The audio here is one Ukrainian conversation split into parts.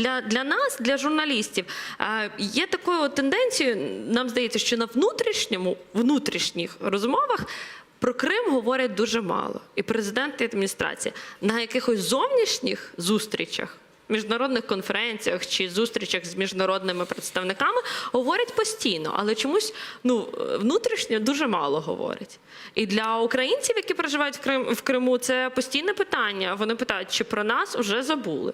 для, для нас, для журналістів, є такою тенденцією, нам здається, що на внутрішньому, внутрішніх розмовах про Крим говорять дуже мало. І президент, і адміністрація. На якихось зовнішніх зустрічах, міжнародних конференціях чи зустрічах з міжнародними представниками говорять постійно, але чомусь ну, внутрішньо дуже мало говорять. І для українців, які проживають в, в Криму, це постійне питання. Вони питають, чи про нас вже забули.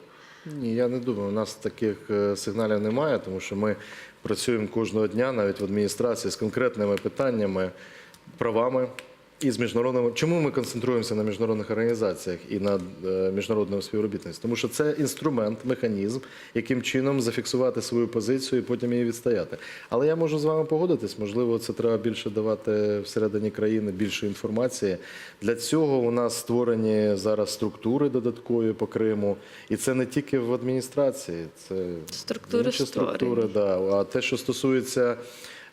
Ні, я не думаю. У нас таких е, сигналів немає, тому що ми працюємо кожного дня, навіть в адміністрації, з конкретними питаннями, правами і з міжнародними. Чому ми концентруємося на міжнародних організаціях і на е, міжнародному співробітництві? Тому що це інструмент, механізм, яким чином зафіксувати свою позицію і потім її відстояти. Але я можу з вами погодитись. Можливо, це треба більше давати всередині країни більше інформації. Для цього у нас створені зараз структури додаткові по Криму, і це не тільки в адміністрації, це Структури інші структури. Да. А те, що стосується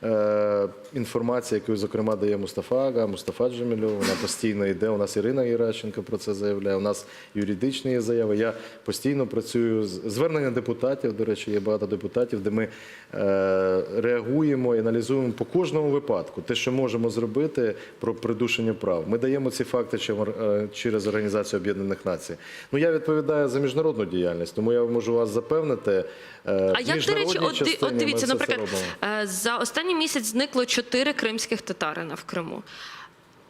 е, інформації, яку, зокрема, дає Мустафа Ага, Мустафа Джемілєв, вона постійно йде. У нас Ірина Геращенко про це заявляє. У нас юридичні є заяви. Я постійно працюю з звернення депутатів. До речі, є багато депутатів, де ми е, реагуємо і аналізуємо по кожному випадку те, що можемо зробити про придушення прав. Ми даємо ці факти е, через Організацію Об'єднаних Націй. Ну я відповідаю за міжнародну діяльність, тому я можу вас запевнити. А як, до речі, от, дивіться, наприклад, за останній місяць зникло чотири кримських татарина в Криму.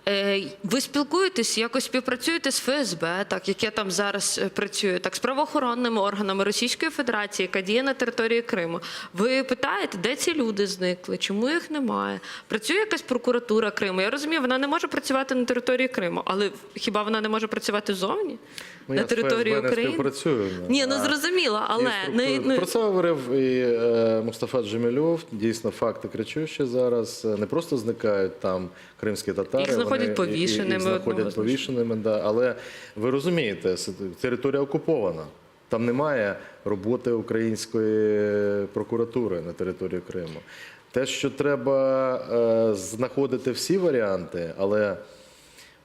Е, Ви спілкуєтесь, якось співпрацюєте з ФСБ, так яке там зараз е, працює, так з правоохоронними органами Російської Федерації, яка діє на території Криму. Ви питаєте, де ці люди зникли, чому їх немає? Працює якась прокуратура Криму. Я розумію, вона не може працювати на території Криму, але хіба вона не може працювати зовні? Ну, на території ФСБ не України? співпрацюю. Ні, ну зрозуміло, але не, не, про це говорив і е, Мустафа Джемільов. Дійсно, факти кричущі зараз. Е, Не просто зникають там кримські татари. Їх знаходять повішеними Їх знаходять повішеними, да. Але ви розумієте, територія окупована. Там немає роботи української прокуратури на території Криму. Те, що треба е, знаходити всі варіанти, але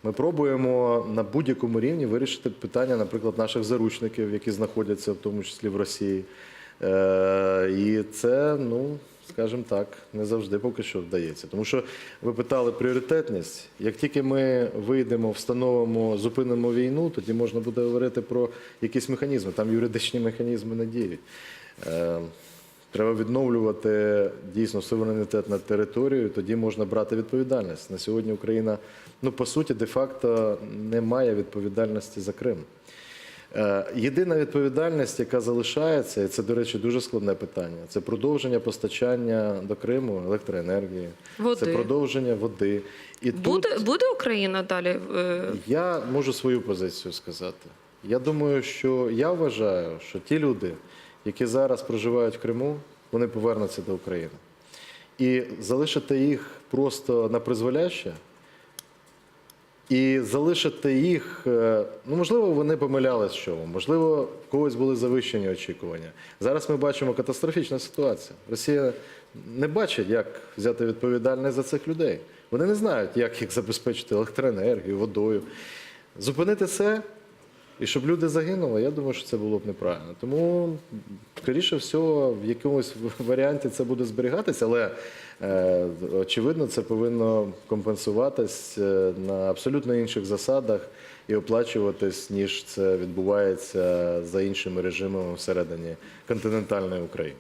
ми пробуємо на будь-якому рівні вирішити питання, наприклад, наших заручників, які знаходяться в тому числі в Росії. Е, і це, ну, скажімо так, не завжди поки що вдається. Тому що ви питали пріоритетність. Як тільки ми вийдемо, встановимо, зупинимо війну, тоді можна буде говорити про якісь механізми. Там юридичні механізми не діють. Е, Треба відновлювати дійсно суверенітет над територією, тоді можна брати відповідальність. На сьогодні Україна, ну по суті, де-факто не має відповідальності за Крим. Е, Єдина відповідальність, яка залишається, і це, до речі, дуже складне питання, це продовження постачання до Криму електроенергії, Води. це продовження води. І Буде, тут буде Україна далі? е, я можу свою позицію сказати. Я думаю, що я вважаю, що ті люди, які зараз проживають в Криму, вони повернуться до України. І залишити їх просто на призволяще, і залишити їх, е, ну можливо, вони помилялись в чому, можливо, в когось були завищені очікування. Зараз ми бачимо катастрофічну ситуацію. Росія не бачить, як взяти відповідальність за цих людей. Вони не знають, як їх забезпечити електроенергією, водою. Зупинити це і щоб люди загинули, я думаю, що це було б неправильно. Тому, скоріше всього, в якомусь варіанті це буде зберігатися, але е, очевидно, це повинно компенсуватись е, на абсолютно інших засадах і оплачуватись, ніж це відбувається за іншими режимами всередині континентальної України.